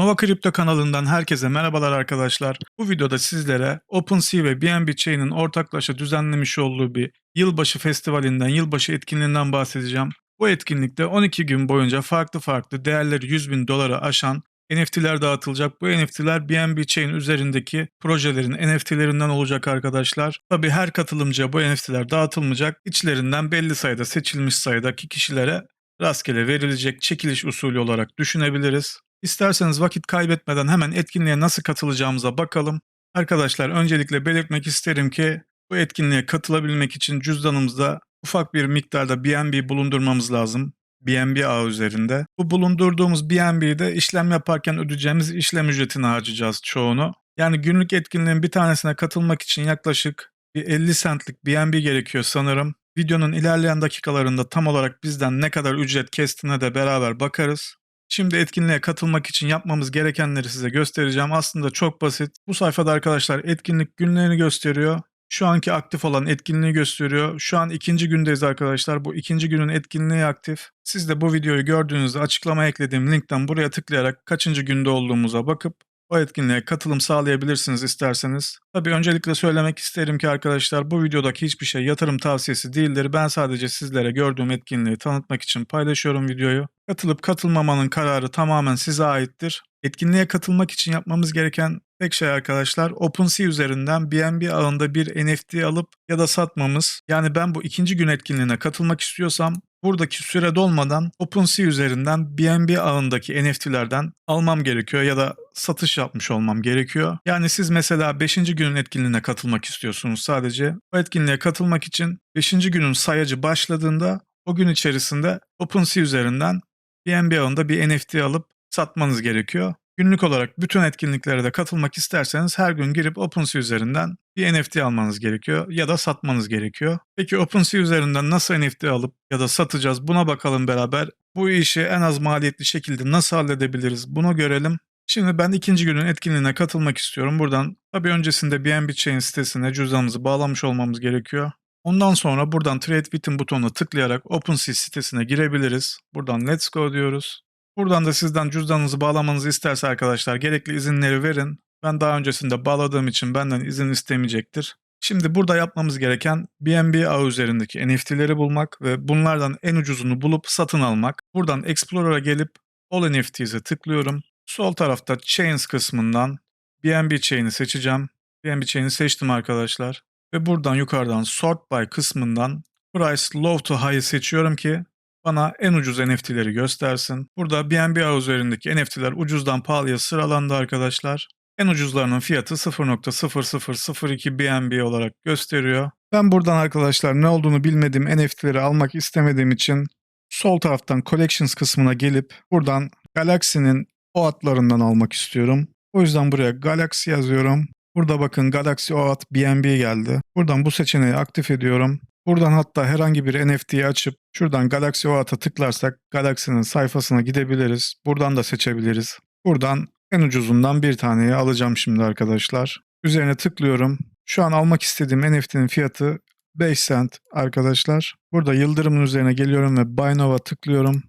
Nova Crypto kanalından herkese merhabalar arkadaşlar. Bu videoda sizlere OpenSea ve BNB Chain'in ortaklaşa düzenlemiş olduğu bir yılbaşı festivalinden, yılbaşı etkinliğinden bahsedeceğim. Bu etkinlikte 12 gün boyunca farklı farklı değerleri 100 bin dolara aşan NFT'ler dağıtılacak. Bu NFT'ler BNB Chain üzerindeki projelerin NFT'lerinden olacak arkadaşlar. Tabi her katılımcıya bu NFT'ler dağıtılmayacak. İçlerinden belli sayıda seçilmiş sayıdaki kişilere rastgele verilecek çekiliş usulü olarak düşünebiliriz. İsterseniz vakit kaybetmeden hemen etkinliğe nasıl katılacağımıza bakalım. Arkadaşlar öncelikle belirtmek isterim ki bu etkinliğe katılabilmek için cüzdanımızda ufak bir miktarda BNB bulundurmamız lazım. BNB ağı üzerinde. Bu bulundurduğumuz BNB'de işlem yaparken ödeyeceğimiz işlem ücretini harcayacağız çoğunu. Yani günlük etkinliğin bir tanesine katılmak için yaklaşık bir 50 centlik BNB gerekiyor sanırım. Videonun ilerleyen dakikalarında tam olarak bizden ne kadar ücret kestiğine de beraber bakarız. Şimdi etkinliğe katılmak için yapmamız gerekenleri size göstereceğim. Aslında çok basit. Bu sayfada arkadaşlar etkinlik günlerini gösteriyor. Şu anki aktif olan etkinliği gösteriyor. Şu an ikinci gündeyiz arkadaşlar. Bu ikinci günün etkinliği aktif. Siz de bu videoyu gördüğünüzde açıklamaya eklediğim linkten buraya tıklayarak kaçıncı günde olduğumuza bakıp o etkinliğe katılım sağlayabilirsiniz isterseniz. Tabii öncelikle söylemek isterim ki arkadaşlar bu videodaki hiçbir şey yatırım tavsiyesi değildir. Ben sadece sizlere gördüğüm etkinliği tanıtmak için paylaşıyorum videoyu. Katılıp katılmamanın kararı tamamen size aittir. Etkinliğe katılmak için yapmamız gereken tek şey arkadaşlar OpenSea üzerinden BNB ağında bir NFT alıp ya da satmamız. Yani ben bu ikinci gün etkinliğine katılmak istiyorsam buradaki süre dolmadan OpenSea üzerinden BNB ağındaki NFT'lerden almam gerekiyor ya da satış yapmış olmam gerekiyor. Yani siz mesela 5. günün etkinliğine katılmak istiyorsunuz sadece. O etkinliğe katılmak için 5. günün sayacı başladığında o gün içerisinde OpenSea üzerinden BNB ağında bir NFT alıp satmanız gerekiyor. Günlük olarak bütün etkinliklere de katılmak isterseniz her gün girip OpenSea üzerinden bir NFT almanız gerekiyor ya da satmanız gerekiyor. Peki OpenSea üzerinden nasıl NFT alıp ya da satacağız buna bakalım beraber. Bu işi en az maliyetli şekilde nasıl halledebiliriz bunu görelim. Şimdi ben ikinci günün etkinliğine katılmak istiyorum. Buradan tabii öncesinde BNB Chain sitesine cüzdanımızı bağlamış olmamız gerekiyor. Ondan sonra buradan Trade Within butonuna tıklayarak OpenSea sitesine girebiliriz. Buradan Let's Go diyoruz. Buradan da sizden cüzdanınızı bağlamanızı isterse arkadaşlar gerekli izinleri verin. Ben daha öncesinde bağladığım için benden izin istemeyecektir. Şimdi burada yapmamız gereken BNB ağı üzerindeki NFT'leri bulmak ve bunlardan en ucuzunu bulup satın almak. Buradan Explorer'a gelip All NFTs'e tıklıyorum. Sol tarafta Chains kısmından BNB Chain'i seçeceğim. BNB Chain'i seçtim arkadaşlar. Ve buradan yukarıdan Sort By kısmından Price Low to High'ı seçiyorum ki bana en ucuz NFT'leri göstersin. Burada BNB üzerindeki NFT'ler ucuzdan pahalıya sıralandı arkadaşlar. En ucuzlarının fiyatı 0.0002 BNB olarak gösteriyor. Ben buradan arkadaşlar ne olduğunu bilmediğim NFT'leri almak istemediğim için sol taraftan Collections kısmına gelip buradan Galaxy'nin o atlarından almak istiyorum. O yüzden buraya Galaxy yazıyorum. Burada bakın Galaxy OAT BNB geldi. Buradan bu seçeneği aktif ediyorum. Buradan hatta herhangi bir NFT'yi açıp şuradan Galaxy OAT'a tıklarsak Galaxy'nin sayfasına gidebiliriz. Buradan da seçebiliriz. Buradan en ucuzundan bir taneyi alacağım şimdi arkadaşlar. Üzerine tıklıyorum. Şu an almak istediğim NFT'nin fiyatı 5 cent arkadaşlar. Burada yıldırımın üzerine geliyorum ve Buy Now'a tıklıyorum.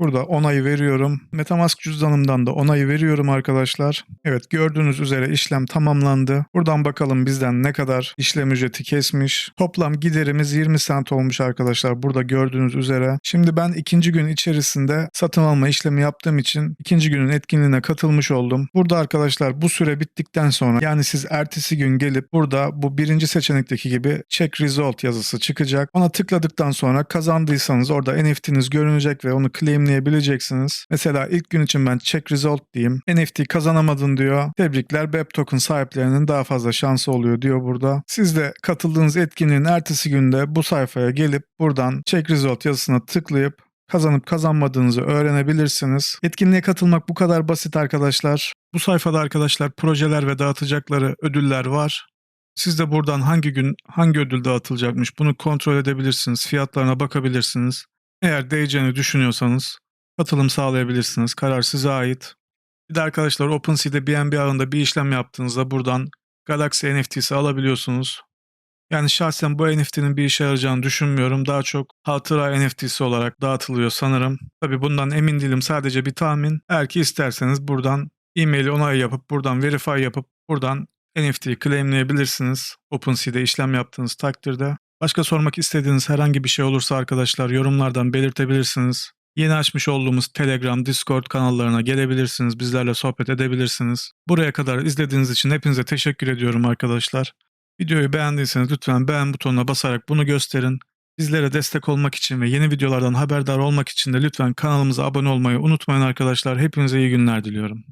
Burada onayı veriyorum. Metamask cüzdanımdan da onayı veriyorum arkadaşlar. Evet gördüğünüz üzere işlem tamamlandı. Buradan bakalım bizden ne kadar işlem ücreti kesmiş. Toplam giderimiz 20 cent olmuş arkadaşlar. Burada gördüğünüz üzere. Şimdi ben ikinci gün içerisinde satın alma işlemi yaptığım için ikinci günün etkinliğine katılmış oldum. Burada arkadaşlar bu süre bittikten sonra yani siz ertesi gün gelip burada bu birinci seçenekteki gibi check result yazısı çıkacak. Ona tıkladıktan sonra kazandıysanız orada NFT'niz görünecek ve onu claim deneyimleyebileceksiniz. Mesela ilk gün için ben check result diyeyim. NFT kazanamadın diyor. Tebrikler BEP token sahiplerinin daha fazla şansı oluyor diyor burada. Siz de katıldığınız etkinliğin ertesi günde bu sayfaya gelip buradan check result yazısına tıklayıp kazanıp kazanmadığınızı öğrenebilirsiniz. Etkinliğe katılmak bu kadar basit arkadaşlar. Bu sayfada arkadaşlar projeler ve dağıtacakları ödüller var. Siz de buradan hangi gün hangi ödül dağıtılacakmış bunu kontrol edebilirsiniz. Fiyatlarına bakabilirsiniz. Eğer değeceğini düşünüyorsanız katılım sağlayabilirsiniz. Karar size ait. Bir de arkadaşlar OpenSea'de BNB ağında bir işlem yaptığınızda buradan Galaxy NFT'si alabiliyorsunuz. Yani şahsen bu NFT'nin bir işe yarayacağını düşünmüyorum. Daha çok hatıra NFT'si olarak dağıtılıyor sanırım. Tabi bundan emin değilim sadece bir tahmin. Eğer ki isterseniz buradan e-mail onay yapıp buradan verify yapıp buradan NFT'yi claimleyebilirsiniz. OpenSea'de işlem yaptığınız takdirde. Başka sormak istediğiniz herhangi bir şey olursa arkadaşlar yorumlardan belirtebilirsiniz. Yeni açmış olduğumuz Telegram, Discord kanallarına gelebilirsiniz. Bizlerle sohbet edebilirsiniz. Buraya kadar izlediğiniz için hepinize teşekkür ediyorum arkadaşlar. Videoyu beğendiyseniz lütfen beğen butonuna basarak bunu gösterin. Bizlere destek olmak için ve yeni videolardan haberdar olmak için de lütfen kanalımıza abone olmayı unutmayın arkadaşlar. Hepinize iyi günler diliyorum.